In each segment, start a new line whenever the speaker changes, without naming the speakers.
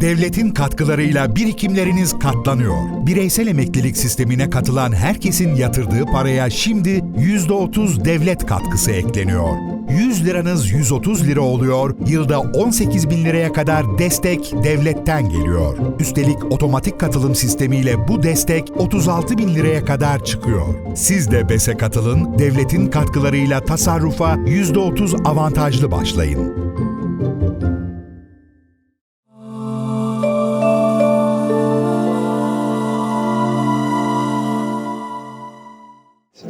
Devletin katkılarıyla birikimleriniz katlanıyor. Bireysel emeklilik sistemine katılan herkesin yatırdığı paraya şimdi %30 devlet katkısı ekleniyor. 100 liranız 130 lira oluyor, yılda 18 bin liraya kadar destek devletten geliyor. Üstelik otomatik katılım sistemiyle bu destek 36 bin liraya kadar çıkıyor. Siz de BES'e katılın, devletin katkılarıyla tasarrufa %30 avantajlı başlayın.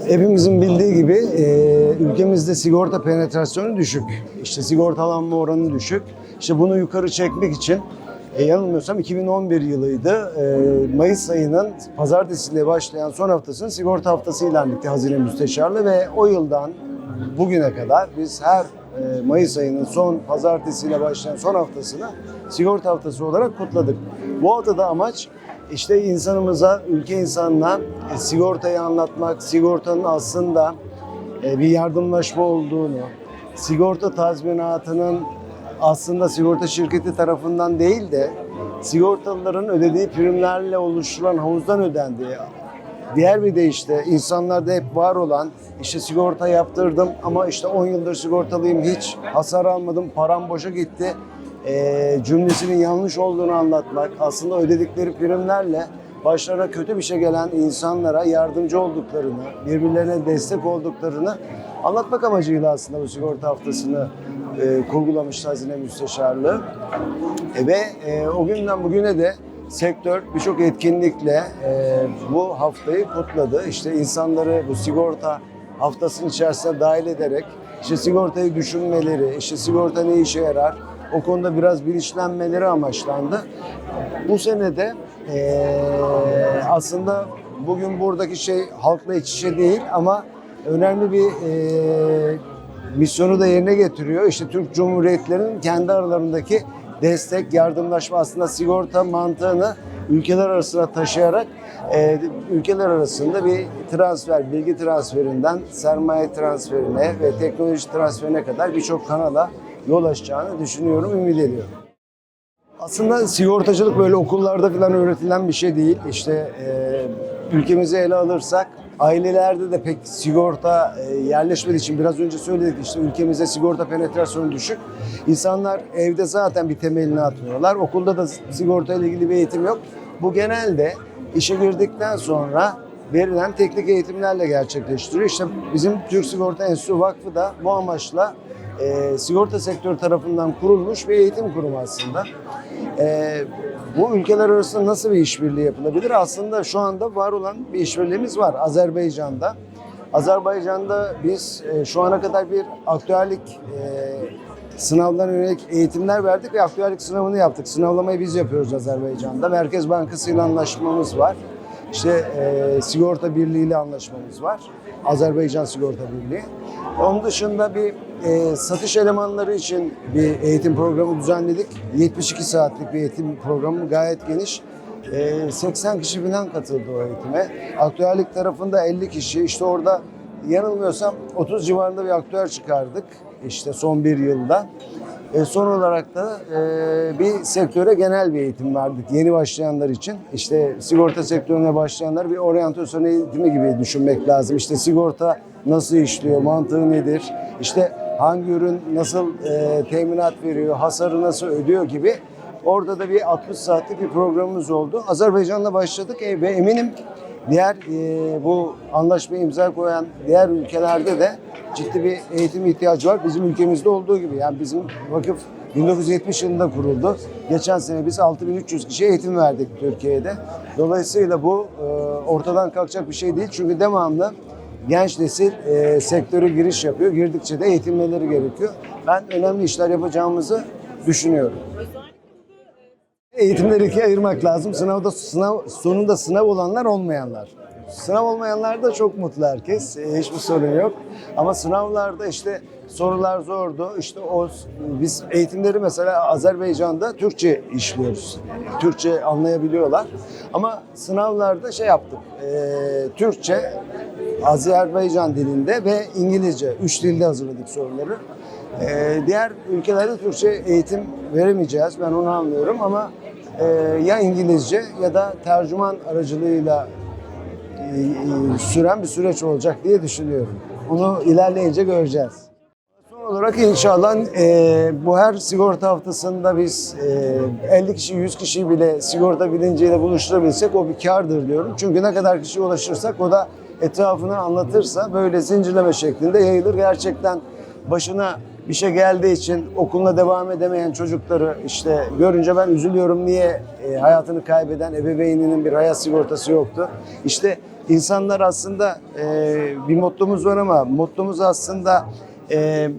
Hepimizin bildiği gibi e, ülkemizde sigorta penetrasyonu düşük. İşte sigortalanma oranı düşük. İşte bunu yukarı çekmek için e, yanılmıyorsam 2011 yılıydı. E, Mayıs ayının pazartesiyle başlayan son haftasının sigorta haftası ilan etti Hazine Müsteşarlığı ve o yıldan bugüne kadar biz her e, Mayıs ayının son pazartesiyle başlayan son haftasını sigorta haftası olarak kutladık. Bu haftada amaç işte insanımıza, ülke insanına e, sigortayı anlatmak, sigortanın aslında e, bir yardımlaşma olduğunu, sigorta tazminatının aslında sigorta şirketi tarafından değil de sigortalıların ödediği primlerle oluşturulan havuzdan ödendiği, Diğer bir de işte insanlarda hep var olan işte sigorta yaptırdım ama işte 10 yıldır sigortalıyım hiç hasar almadım param boşa gitti e, cümlesinin yanlış olduğunu anlatmak aslında ödedikleri primlerle başlarına kötü bir şey gelen insanlara yardımcı olduklarını, birbirlerine destek olduklarını anlatmak amacıyla aslında bu sigorta haftasını e, kurgulamış Hazine Müsteşarlığı. E, ve e, o günden bugüne de sektör birçok etkinlikle e, bu haftayı kutladı. İşte insanları bu sigorta haftasının içerisine dahil ederek işte sigortayı düşünmeleri, işte sigorta ne işe yarar, o konuda biraz bilinçlenmeleri amaçlandı. Bu sene de e, aslında bugün buradaki şey halkla iç içe değil ama önemli bir e, misyonu da yerine getiriyor. İşte Türk Cumhuriyetlerinin kendi aralarındaki destek, yardımlaşma aslında sigorta mantığını ülkeler arasına taşıyarak e, ülkeler arasında bir transfer, bilgi transferinden sermaye transferine ve teknoloji transferine kadar birçok kanala yol açacağını düşünüyorum, ümit ediyorum. Aslında sigortacılık böyle okullarda falan öğretilen bir şey değil. İşte e, ülkemizi ele alırsak ailelerde de pek sigorta e, yerleşmediği için biraz önce söyledik işte ülkemizde sigorta penetrasyonu düşük. İnsanlar evde zaten bir temelini atmıyorlar. Okulda da sigorta ile ilgili bir eğitim yok. Bu genelde işe girdikten sonra verilen teknik eğitimlerle gerçekleştiriyor. İşte bizim Türk Sigorta Enstitüsü Vakfı da bu amaçla e, sigorta sektörü tarafından kurulmuş bir eğitim kurumu aslında. E, bu ülkeler arasında nasıl bir işbirliği yapılabilir? Aslında şu anda var olan bir işbirliğimiz var Azerbaycan'da. Azerbaycan'da biz e, şu ana kadar bir aktüellik e, sınavlarına yönelik eğitimler verdik ve aktüellik sınavını yaptık. Sınavlamayı biz yapıyoruz Azerbaycan'da. Merkez Bankası ile anlaşmamız var. İşte e, sigorta birliği ile anlaşmamız var. Azerbaycan Sigorta Birliği. Onun dışında bir e, satış elemanları için bir eğitim programı düzenledik. 72 saatlik bir eğitim programı gayet geniş. E, 80 kişi falan katıldı o eğitime. Aktüellik tarafında 50 kişi. İşte orada yanılmıyorsam 30 civarında bir aktüel çıkardık. İşte son bir yılda. E, son olarak da e, bir sektöre genel bir eğitim verdik yeni başlayanlar için. İşte sigorta sektörüne başlayanlar bir oryantasyon eğitimi gibi düşünmek lazım. İşte sigorta nasıl işliyor, mantığı nedir, işte hangi ürün nasıl e, teminat veriyor, hasarı nasıl ödüyor gibi. Orada da bir 60 saatlik bir programımız oldu. Azerbaycan'la başladık e, ve eminim diğer e, bu anlaşmayı imza koyan diğer ülkelerde de ciddi bir eğitim ihtiyacı var. Bizim ülkemizde olduğu gibi. Yani bizim vakıf 1970 yılında kuruldu. Geçen sene biz 6300 kişiye eğitim verdik Türkiye'de. Dolayısıyla bu e, ortadan kalkacak bir şey değil. Çünkü devamlı genç nesil e, sektöre giriş yapıyor. Girdikçe de eğitilmeleri gerekiyor. Ben önemli işler yapacağımızı düşünüyorum. Eğitimleri ikiye ayırmak lazım. Sınavda sınav sonunda sınav olanlar olmayanlar. Sınav olmayanlar da çok mutlu herkes. E, hiçbir sorun yok. Ama sınavlarda işte sorular zordu. İşte o biz eğitimleri mesela Azerbaycan'da Türkçe işliyoruz. Türkçe anlayabiliyorlar. Ama sınavlarda şey yaptık. E, Türkçe, Azerbaycan dilinde ve İngilizce. Üç dilde hazırladık soruları. E, diğer ülkelerde Türkçe eğitim veremeyeceğiz. Ben onu anlıyorum ama e, ya İngilizce ya da tercüman aracılığıyla süren bir süreç olacak diye düşünüyorum. Onu ilerleyince göreceğiz. Son olarak inşallah e, bu her sigorta haftasında biz e, 50 kişi 100 kişiyi bile sigorta bilinciyle buluşturabilsek o bir kardır diyorum. Çünkü ne kadar kişiye ulaşırsak o da etrafını anlatırsa böyle zincirleme şeklinde yayılır. Gerçekten başına bir şey geldiği için okuluna devam edemeyen çocukları işte görünce ben üzülüyorum niye e, hayatını kaybeden ebeveyninin bir hayat sigortası yoktu. İşte insanlar aslında e, bir mottomuz var ama mottomuz aslında e,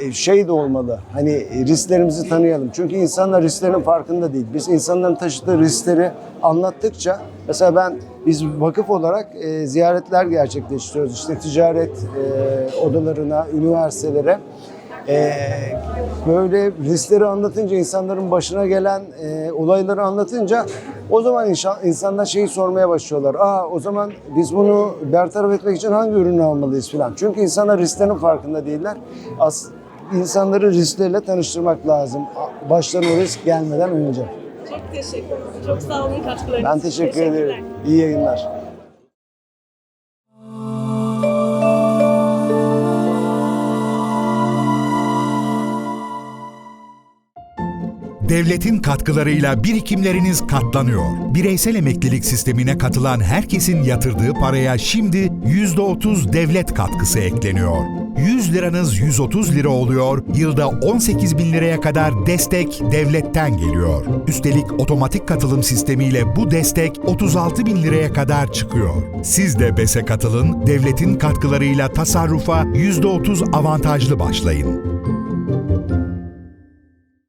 e, şey de olmalı. Hani risklerimizi tanıyalım. Çünkü insanlar risklerin farkında değil. Biz insanların taşıdığı riskleri anlattıkça mesela ben biz vakıf olarak e, ziyaretler gerçekleştiriyoruz. İşte ticaret e, odalarına, üniversitelere. E, böyle riskleri anlatınca insanların başına gelen e, olayları anlatınca o zaman inşa- insanlar şeyi sormaya başlıyorlar. Aa o zaman biz bunu bertaraf etmek için hangi ürünü almalıyız filan. Çünkü insanlar risklerin farkında değiller. As insanları risklerle tanıştırmak lazım. Başlarına risk gelmeden önce.
Çok teşekkür ederim. Çok sağ olun katkılarınız
Ben teşekkür ederim. İyi yayınlar.
Devletin katkılarıyla birikimleriniz katlanıyor. Bireysel emeklilik sistemine katılan herkesin yatırdığı paraya şimdi %30 devlet katkısı ekleniyor. 100 liranız 130 lira oluyor, yılda 18 bin liraya kadar destek devletten geliyor. Üstelik otomatik katılım sistemiyle bu destek 36 bin liraya kadar çıkıyor. Siz de BES'e katılın, devletin katkılarıyla tasarrufa %30 avantajlı başlayın.